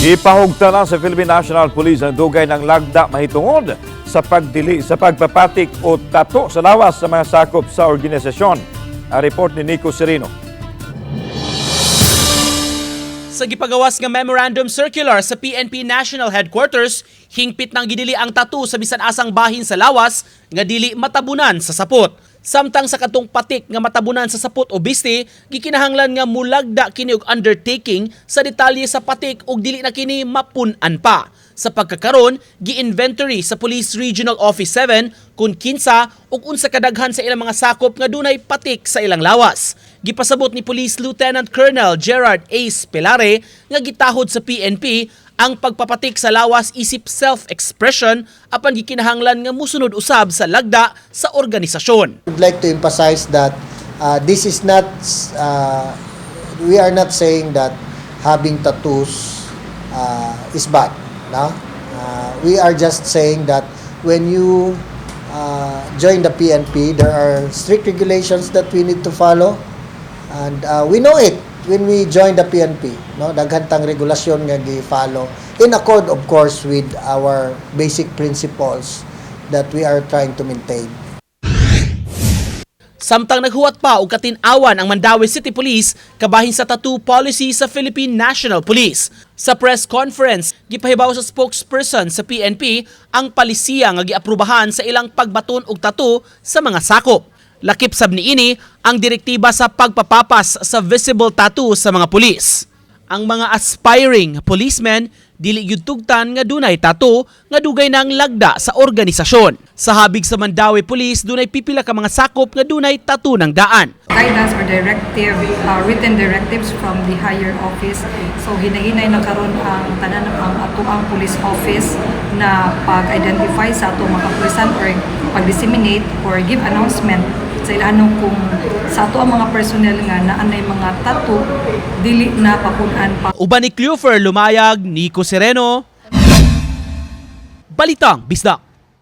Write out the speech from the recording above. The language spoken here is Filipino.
Ipahugta na sa Philippine National Police ang dugay ng lagda mahitungod sa pagdili sa pagpapatik o tato sa lawas sa mga sakop sa organisasyon. Ang report ni Nico Serino. Sa gipagawas nga memorandum circular sa PNP National Headquarters, hingpit nang gidili ang tattoo sa bisan asang bahin sa lawas nga dili matabunan sa sapot. Samtang sa katong patik nga matabunan sa sapot o biste, gikinahanglan nga mulagda kini og undertaking sa detalye sa patik ug dili na kini mapun-an pa. Sa pagkakaron, gi-inventory sa Police Regional Office 7 kung kinsa ug unsa kadaghan sa ilang mga sakop nga dunay patik sa ilang lawas. Gipasabot ni Police Lieutenant Colonel Gerard Ace Pelare nga gitahod sa PNP ang pagpapatik sa lawas isip self-expression apan gikinahanglan nga musunod usab sa lagda sa organisasyon. would like to emphasize that uh, this is not, uh, we are not saying that having tattoos uh, is bad. No? Uh, we are just saying that when you uh, join the PNP, there are strict regulations that we need to follow. And uh, we know it when we join the PNP. No? Daghantang regulasyon nga gi-follow. In accord, of course, with our basic principles that we are trying to maintain. Samtang naghuwat pa og katin-awan ang Mandawi City Police kabahin sa tattoo policy sa Philippine National Police. Sa press conference, gipahibaw sa spokesperson sa PNP ang palisiya nga giaprubahan sa ilang pagbaton og tattoo sa mga sakop. Lakip sab niini ang direktiba sa pagpapapas sa visible tattoo sa mga pulis. Ang mga aspiring policemen dili gyud tugtan nga dunay tattoo nga dugay nang lagda sa organisasyon. Sa habig sa Mandawi Police dunay pipila ka mga sakop nga dunay tattoo ng daan. guidance or directive, uh, written directives from the higher office. So hinahinay na karon ang tanan ang ato ang police office na pag-identify sa ato mga kapulisan or pag-disseminate or give announcement sa ilanong kung sa ato ang mga personnel nga na anay mga tattoo dili na papunan pa Uban ni Cleofer Lumayag, Nico Sereno. Balitang Bisdak.